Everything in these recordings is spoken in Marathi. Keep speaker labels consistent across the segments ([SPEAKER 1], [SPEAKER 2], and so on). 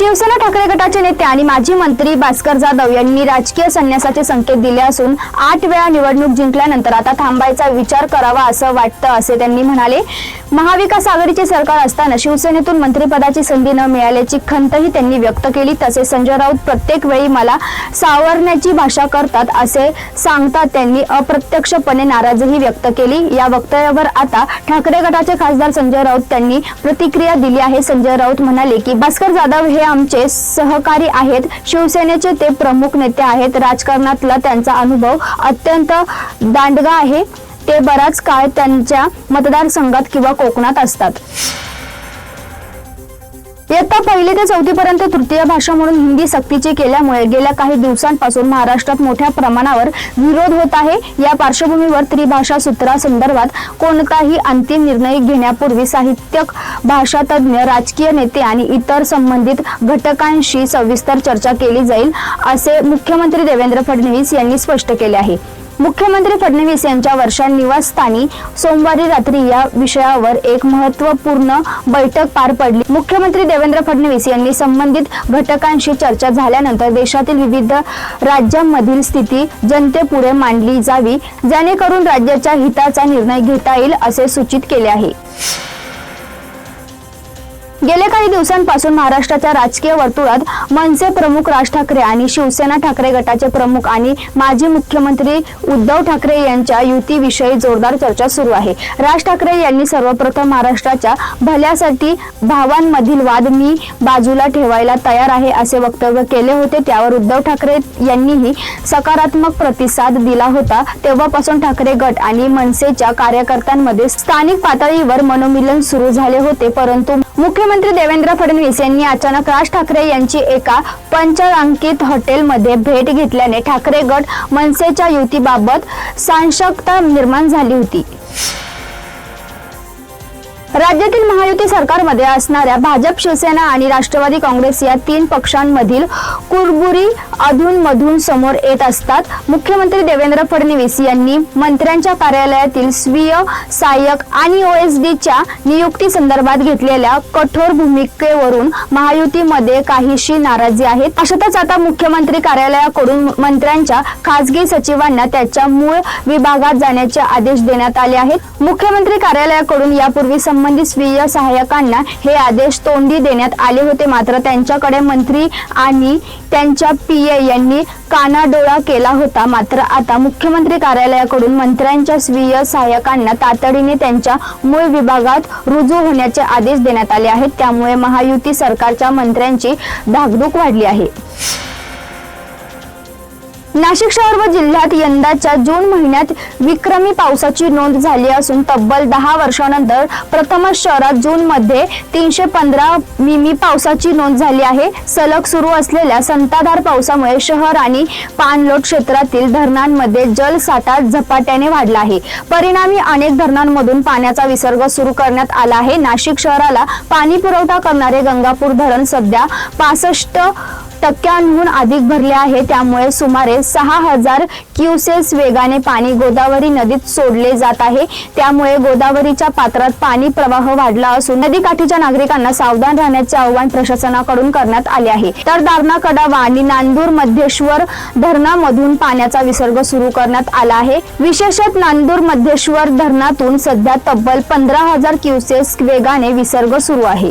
[SPEAKER 1] शिवसेना ठाकरे गटाचे नेते आणि माजी मंत्री भास्कर जाधव यांनी राजकीय संन्यासाचे संकेत दिले असून आठ वेळा निवडणूक जिंकल्यानंतर आता थांबायचा विचार करावा असं वाटतं असे त्यांनी म्हणाले. महाविकास आघाडीचे सरकार असताना शिवसेनेतून मंत्रिपदाची संधी न मिळाल्याची खंतही त्यांनी व्यक्त केली. तसेच संजय राऊत प्रत्येक वेळी मला सावरण्याची भाषा करतात असे सांगतात त्यांनी. अप्रत्यक्षपणे नाराजीही व्यक्त केली. या वक्तव्यावर आता ठाकरे गटाचे खासदार संजय राऊत त्यांनी प्रतिक्रिया दिली आहे. संजय राऊत म्हणाले की भास्कर जाधव हे आमचे सहकारी आहेत. शिवसेनेचे ते प्रमुख नेते आहेत. राजकारणातला त्यांचा अनुभव अत्यंत दांडगा आहे. ते बराच काळ त्यांच्या मतदारसंघात किंवा कोकणात असतात. इयत्ता पहिली ते चौथी पर्यंत तृतीय भाषा म्हणून हिंदी सक्तीची केल्यामुळे गेल्या काही दिवसांपासून महाराष्ट्रात मोठ्या प्रमाणावर विरोध होत आहे. या पार्श्वभूमीवर त्रिभाषा सूत्रासंदर्भात कोणताही अंतिम निर्णय घेण्यापूर्वी साहित्यक भाषा तज्ज्ञ राजकीय नेते आणि इतर संबंधित घटकांशी सविस्तर चर्चा केली जाईल असे मुख्यमंत्री देवेंद्र फडणवीस यांनी स्पष्ट केले आहे. मुख्यमंत्री फडणवीस यांच्या वर्षा निवासस्थानी सोमवारी रात्री या विषयावर एक महत्त्वपूर्ण बैठक पार पडली. मुख्यमंत्री देवेंद्र फडणवीस यांनी संबंधित घटकांशी चर्चा झाल्यानंतर देशातील विविध राज्यांमधील स्थिती जनतेपुढे मांडली जावी जेणेकरून राज्याच्या हिताचा निर्णय घेता येईल असे सूचित केले आहे. गेल्या काही दिवसांपासून महाराष्ट्राच्या राजकीय वर्तुळात मनसे प्रमुख राज ठाकरे आणि शिवसेना ठाकरे गटाचे प्रमुख आणि माजी मुख्यमंत्री उद्धव ठाकरे यांच्या युतीविषयी जोरदार चर्चा सुरू आहे. राज ठाकरे यांनी सर्वप्रथम महाराष्ट्राच्या भल्यासाठी भावांमधील वाद मी बाजूला ठेवायला तयार आहे असे वक्तव्य केले होते. त्यावर उद्धव ठाकरे यांनीही सकारात्मक प्रतिसाद दिला होता. तेव्हापासून ठाकरे गट आणि मनसेच्या कार्यकर्त्यांमध्ये स्थानिक पातळीवर मनोमिलन सुरू झाले होते परंतु मुख्य मुख्यमंत्री देवेंद्र फडणवीस यांनी अचानक राज ठाकरे यांची एका पंचरांकित हॉटेलमध्ये भेट घेतल्याने ठाकरे गट मनसेच्या युतीबाबत साशंकता निर्माण झाली होती. राज्यातील महायुती सरकारमध्ये असणाऱ्या भाजप शिवसेना आणि राष्ट्रवादी काँग्रेस या तीन पक्षांमधील कुरबुरी अधूनमधून समोर येत असतात. मुख्यमंत्री देवेंद्र फडणवीस यांनी मंत्र्यांच्या कार्यालयातील स्वीय सहाय्यक आणि ओएसडीच्या नियुक्ती संदर्भात घेतलेल्या कठोर भूमिकेवरून महायुतीमध्ये काहीशी नाराजी आहे. अशातच आता मुख्यमंत्री कार्यालयाकडून मंत्र्यांच्या खासगी सचिवांना त्याच्या मूळ विभागात जाण्याचे आदेश देण्यात आले आहेत. मुख्यमंत्री कार्यालयाकडून यापूर्वी संबंधित स्वीय सहाय्यकांना हे आदेश तोंडी देण्यात आले होते. मात्र त्यांच्याकडे मंत्री आणि त्यांच्या पीए यांनी कानाडोळा केला होता. मात्र आता मुख्यमंत्री कार्यालयाकडून मंत्र्यांच्या स्वीय सहाय्यकांना तातडीने त्यांच्या मूळ विभागात रुजू होण्याचे आदेश देण्यात आले आहेत. त्यामुळे महायुती सरकारच्या मंत्र्यांची धाकधूक वाढली आहे. नाशिक शहर व जिल्ह्यात यंदाच्या जून महिन्यात विक्रमी पावसाची नोंद झाली असून तब्बल दहा वर्षानंतर प्रथमच शहरात जून मध्ये तीनशे पंधरा मिमी पावसाची नोंद झाली आहे. सलग सुरू असलेल्या संताधार पावसामुळे शहर आणि पाणलोट क्षेत्रातील धरणांमध्ये जलसाठा झपाट्याने वाढला आहे. परिणामी अनेक धरणांमधून पाण्याचा विसर्ग सुरू करण्यात आला आहे. नाशिक शहराला पाणी पुरवठा करणारे गंगापूर धरण सध्या पासष्ट टक्क्यांहून अधिक भरले आहे. त्यामुळे सुमारे सहा हजार क्युसेस वेगाने पाणी गोदावरी नदीत सोडले जात आहे. त्यामुळे गोदावरीच्या पात्रात पाणी प्रवाह वाढला असून नदीकाठीच्या नागरिकांना सावधान राहण्याचे आवाहन प्रशासनाकडून करण्यात आले आहे. तर दारणा कडावा आणि नांदूर मध्येश्वर धरणामधून पाण्याचा विसर्ग सुरू करण्यात आला आहे. विशेषत नांदूर मध्येश्वर धरणातून सध्या तब्बल पंधरा हजार क्युसेस वेगाने विसर्ग सुरू आहे.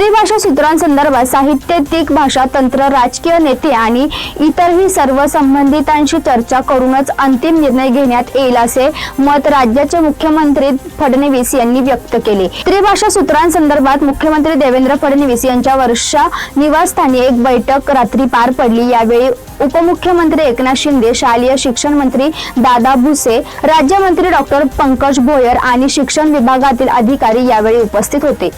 [SPEAKER 1] त्रिभाषा सूत्रांसंदर्भात साहित्यिक भाषा तंत्र राजकीय नेते आणि इतरही सर्व संबंधितांशी चर्चा करूनच अंतिम निर्णय घेण्यात येईल असे मत राज्याचे मुख्यमंत्री फडणवीस यांनी व्यक्त केले. त्रिभाषा सूत्रांसंदर्भात मुख्यमंत्री देवेंद्र फडणवीस यांच्या वर्षा निवासस्थानी एक बैठक रात्री पार पडली. यावेळी उपमुख्यमंत्री एकनाथ शिंदे शालेय शिक्षण मंत्री दादा भुसे राज्यमंत्री डॉक्टर पंकज भोयर आणि शिक्षण विभागातील अधिकारी यावेळी उपस्थित होते.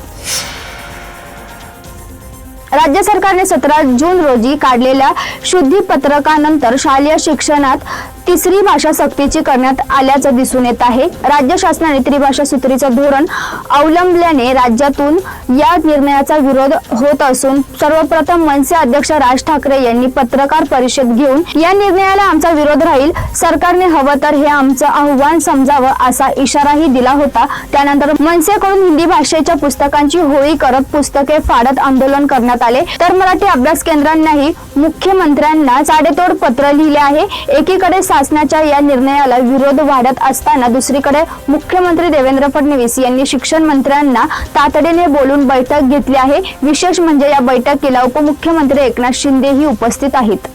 [SPEAKER 1] राज्य सरकारने सतरा जून रोजी काढलेल्या शुद्धी पत्रकानंतर शालेय शिक्षणात तिसरी भाषा सक्तीची करण्यात आल्याचं दिसून येत आहे. राज्य शासनाने त्रिभाषा सूत्रीचं धोरण अवलंबल्याने राज्यातून या निर्णयाचा विरोध होत असून सर्वप्रथम मनसे अध्यक्ष राज ठाकरे यांनी पत्रकार परिषद घेऊन या निर्णयाला आमचा विरोध राहील सरकारने हवं तर हे आमचं आव्हान समजावं असा इशाराही दिला होता. त्यानंतर मनसेकडून हिंदी भाषेच्या पुस्तकांची होळी करत पुस्तके फाडत आंदोलन करण्यात आले. तर मराठी अभ्यास केंद्रांनाही मुख्यमंत्र्यांना साडेतोड पत्र लिहिले आहे. एकीकडे शासनाच्या या निर्णयाला विरोध वाढत असताना दुसरीकडे मुख्यमंत्री देवेंद्र फडणवीस यांनी शिक्षण मंत्र्यांना तातडीने बोलून बैठक घेतली आहे. विशेष म्हणजे या बैठकीला उपमुख्यमंत्री एकनाथ शिंदेही उपस्थित आहेत.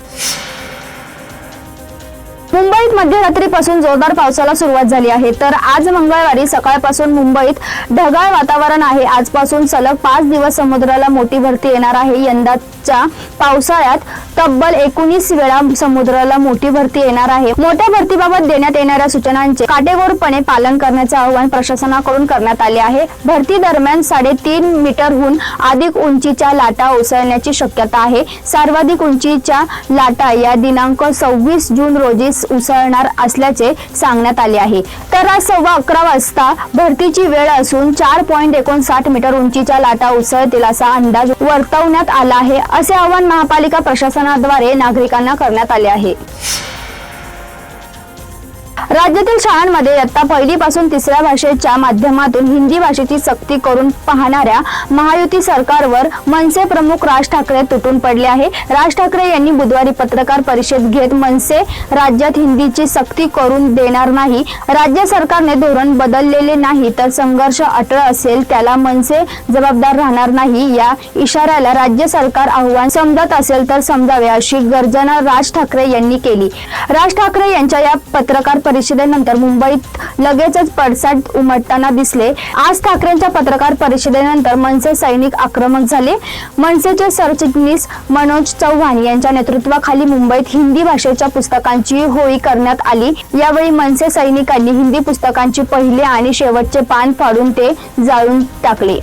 [SPEAKER 1] मुंबईत मध्यरात्रीपासून जोरदार पावसाला सुरुवात झाली आहे. तर आज मंगळवारी सकाळपासून मुंबईत ढगाळ वातावरण आहे. आजपासून सलग पाच दिवस समुद्राला मोठी भरती येणार आहे. यंदाच्या पावसाळ्यात तब्बल एकोणीस वेळा समुद्राला मोठी भरती येणार आहे. मोठ्या भरतीबाबत देण्यात येणाऱ्या सूचनांचे काटेकोरपणे पालन करण्याचे आवाहन प्रशासनाकडून करण्यात आले आहे. भरती दरम्यान साडेतीन मीटरहून अधिक उंचीच्या लाटा ओसळण्याची शक्यता आहे. सर्वाधिक उंचीच्या लाटा या दिनांक सव्वीस जून रोजी उसळणार असल्याचे सांगण्यात आले आहे. तर आज सव्वा अकरा वाजता भरतीची वेळ असून चार पॉईंट एकोणसाठ मीटर उंचीच्या लाटा उसळतील असा अंदाज वर्तवण्यात आला आहे असे आवाहन महापालिका प्रशासनाद्वारे नागरिकांना करण्यात आले आहे. राज्यातील शाळांमध्ये इयत्ता पहिलीपासून तिसऱ्या भाषेच्या माध्यमातून हिंदी भाषेची सक्ती करून पाहणाऱ्या महायुती सरकारवर मनसे प्रमुख राज ठाकरे तुटून पडले आहे. राज ठाकरे यांनी बुधवारी पत्रकार परिषद घेत मनसे राज्यात हिंदीची सक्ती करून देणार नाही. राज्य सरकारने धोरण बदललेले नाही तर संघर्ष अटळ असेल त्याला मनसे जबाबदार राहणार नाही. या इशाऱ्याला राज्य सरकार आव्हान समजत असेल तर समजावे अशी गर्जना राज ठाकरे यांनी केली. राज ठाकरे यांच्या या पत्रकार परिषदेनंतर मुंबईत लगेचच पडसाद उमटताना दिसले. आज ठाकरेंच्या पत्रकार परिषदेनंतर मनसे सैनिक आक्रमक झाले. मनसेचे सरचिटणीस मनोज चव्हाण यांच्या नेतृत्वाखाली मुंबईत हिंदी भाषेच्या पुस्तकांची होळी करण्यात आली. यावेळी मनसे सैनिकांनी हिंदी पुस्तकांची पहिले आणि शेवटचे पान फाडून ते जाळून टाकले.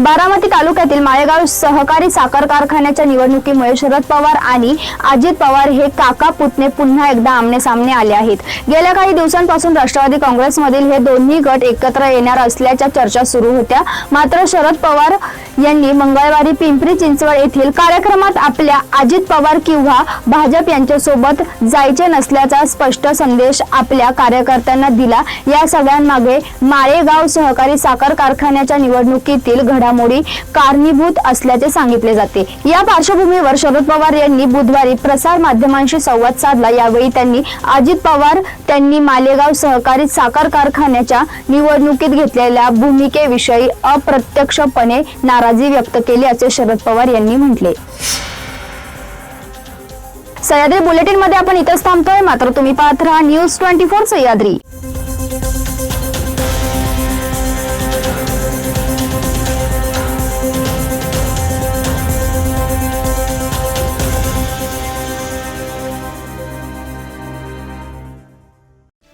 [SPEAKER 1] बारामती तालुक्यातील माळेगाव सहकारी साखर कारखान्याच्या निवडणुकीमुळे शरद पवार आणि अजित पवार हे काका पुतणे पुन्हा एकदा आमने सामने आले आहेत. गेल्या काही दिवसांपासून राष्ट्रवादी काँग्रेसमधील हे दोन्ही गट एकत्र येणार असल्याच्या चर्चा सुरू होत्या. मात्र शरद पवार यांनी मंगळवारी पिंपरी चिंचवड येथील कार्यक्रमात आपल्या अजित पवार किंवा भाजप यांच्यासोबत जायचे नसल्याचा स्पष्ट संदेश आपल्या कार्यकर्त्यांना दिला. या सगळ्यांमागे माळेगाव सहकारी साखर कारखान्याच्या निवडणुकीतील घडा घडामोडी कारणीभूत असल्याचे सांगितले जाते. या पार्श्वभूमीवर शरद पवार यांनी बुधवारी प्रसार माध्यमांशी संवाद साधला. यावेळी त्यांनी अजित पवार त्यांनी मालेगाव सहकारी साखर कारखान्याच्या निवडणुकीत घेतलेल्या भूमिकेविषयी अप्रत्यक्षपणे नाराजी व्यक्त केली असे शरद पवार यांनी म्हटले. सह्याद्री बुलेटिनमध्ये आपण इथंच थांबतोय. मात्र तुम्ही पाहत राहा न्यूज ट्वेंटी फोर सह्याद्री.